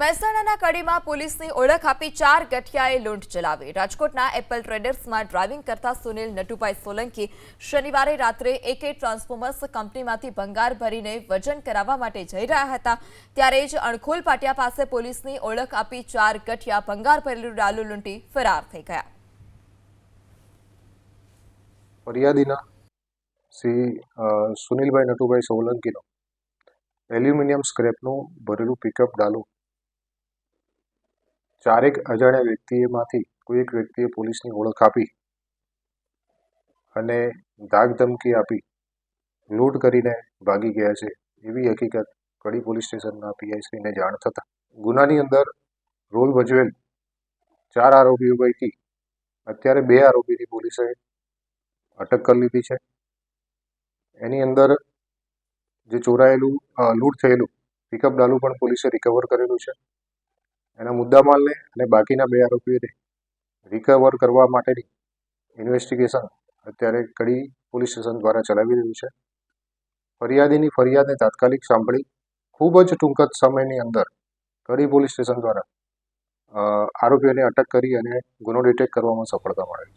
મહેસાણાના કડીમાં પોલીસની ઓળખ આપી ચાર ગઠિયાએ લૂંટ ચલાવી. રાજકોટના એપલ ટ્રેડર્સમાં ડ્રાઇવિંગ કરતા સુનિલ નટુભાઈ સોલંકી શનિવારે રાત્રે એકે ટ્રાન્સફોર્મર્સ કંપનીમાંથી ભંગાર ભરીને વજન કરાવવા માટે જઈ રહ્યા હતા. ત્યારે જ અણખોલ પાટિયા પાસે પોલીસની ઓળખ આપી ચાર ગઠિયા ભંગાર ભરેલું ડાલુ લૂંટી ફરાર થઈ ગયા. ફરિયાદીના શ્રી સુનિલભાઈ નટુભાઈ સોલંકીનો એલ્યુમિનિયમ સ્ક્રેપનું ભરેલું પિકઅપ ડાલું ચારેક અજાણ્યા વ્યક્તિએમાંથી કોઈ એક વ્યક્તિએ પોલીસની ઓળખ આપી અને ધાક ધમકી આપી, લૂંટ કરીને ભાગી ગયા છે. એવી હકીકત કડી પોલીસ સ્ટેશનના પીઆઈસીને જાણ થતાં ગુનાની અંદર રોલ ભજવેલ ચાર આરોપીઓ પૈકી અત્યારે બે આરોપીની પોલીસે અટક કરી લીધી છે. એની અંદર જે ચોરાયેલું લૂંટ થયેલું પિકઅપ ડાલું પણ પોલીસે રિકવર કરેલું છે. એના મુદ્દામાલને અને બાકીના બે આરોપીઓને રિકવર કરવા માટેની ઇન્વેસ્ટિગેશન અત્યારે કડી પોલીસ સ્ટેશન દ્વારા ચલાવી રહ્યું છે. ફરિયાદીની ફરિયાદને તાત્કાલિક સાંભળી ખૂબ જ ટૂંક જ સમયની અંદર કડી પોલીસ સ્ટેશન દ્વારા આરોપીઓને અટક કરી અને ગુનો ડિટેક્ટ કરવામાં સફળતા મળી છે.